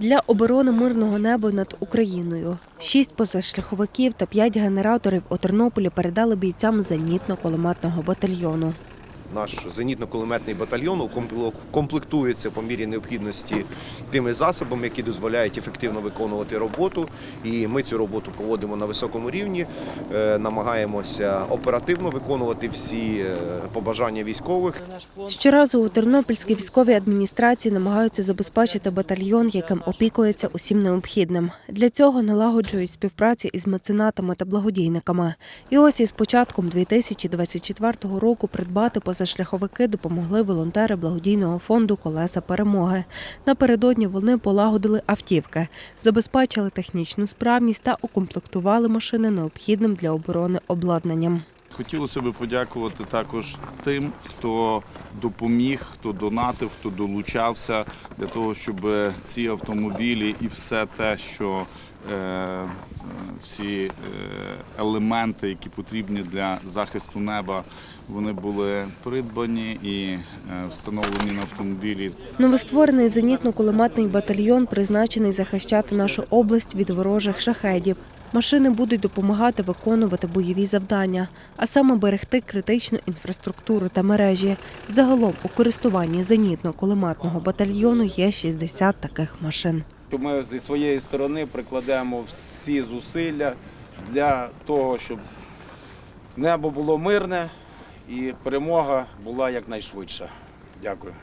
Для оборони мирного неба над Україною шість позашляховиків та п'ять генераторів у Тернополі передали бійцям зенітно-кулеметного батальйону. Наш зенітно-кулеметний батальйон комплектується по мірі необхідності тими засобами, які дозволяють ефективно виконувати роботу. І ми цю роботу проводимо на високому рівні, е, намагаємося оперативно виконувати всі е, побажання військових. Щоразу у Тернопільській військовій адміністрації намагаються забезпечити батальйон, яким опікується усім необхідним. Для цього налагоджують співпрацю із меценатами та благодійниками. І ось із початком 2024 року придбати позашляховики допомогли волонтери благодійного фонду Колеса перемоги. Напередодні вони полагодили автівки, забезпечили технічну справність та укомплектували машини необхідним для оборони обладнанням. Хотілося б подякувати також тим, хто допоміг, хто донатив, хто долучався для того, щоб ці автомобілі і все те, що е, всі е, елементи, які потрібні для захисту неба, вони були придбані і е, встановлені на автомобілі. Новостворений зенітно-кулеметний батальйон призначений захищати нашу область від ворожих шахедів. Машини будуть допомагати виконувати бойові завдання, а саме берегти критичну інфраструктуру та мережі. Загалом у користуванні зенітно-кулеметного батальйону є 60 таких машин. ми зі своєї сторони прикладемо всі зусилля для того, щоб небо було мирне і перемога була якнайшвидша. Дякую.